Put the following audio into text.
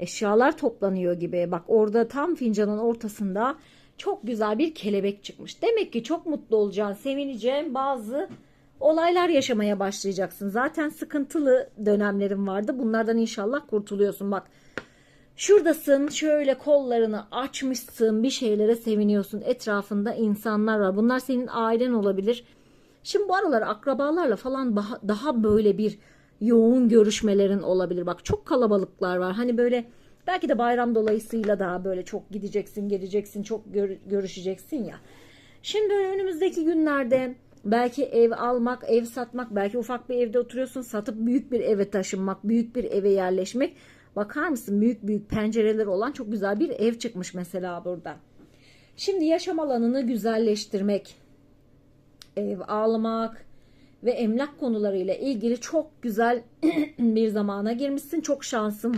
eşyalar toplanıyor gibi. Bak orada tam fincanın ortasında çok güzel bir kelebek çıkmış. Demek ki çok mutlu olacaksın, sevineceğin bazı olaylar yaşamaya başlayacaksın. Zaten sıkıntılı dönemlerin vardı. Bunlardan inşallah kurtuluyorsun. Bak Şuradasın şöyle kollarını açmışsın bir şeylere seviniyorsun etrafında insanlar var bunlar senin ailen olabilir şimdi bu aralar akrabalarla falan daha, böyle bir yoğun görüşmelerin olabilir. Bak çok kalabalıklar var. Hani böyle belki de bayram dolayısıyla daha böyle çok gideceksin geleceksin çok gör- görüşeceksin ya. Şimdi önümüzdeki günlerde belki ev almak ev satmak belki ufak bir evde oturuyorsun satıp büyük bir eve taşınmak büyük bir eve yerleşmek. Bakar mısın? Büyük büyük pencereleri olan çok güzel bir ev çıkmış mesela burada. Şimdi yaşam alanını güzelleştirmek, ev almak ve emlak konularıyla ilgili çok güzel bir zamana girmişsin. Çok şansın var.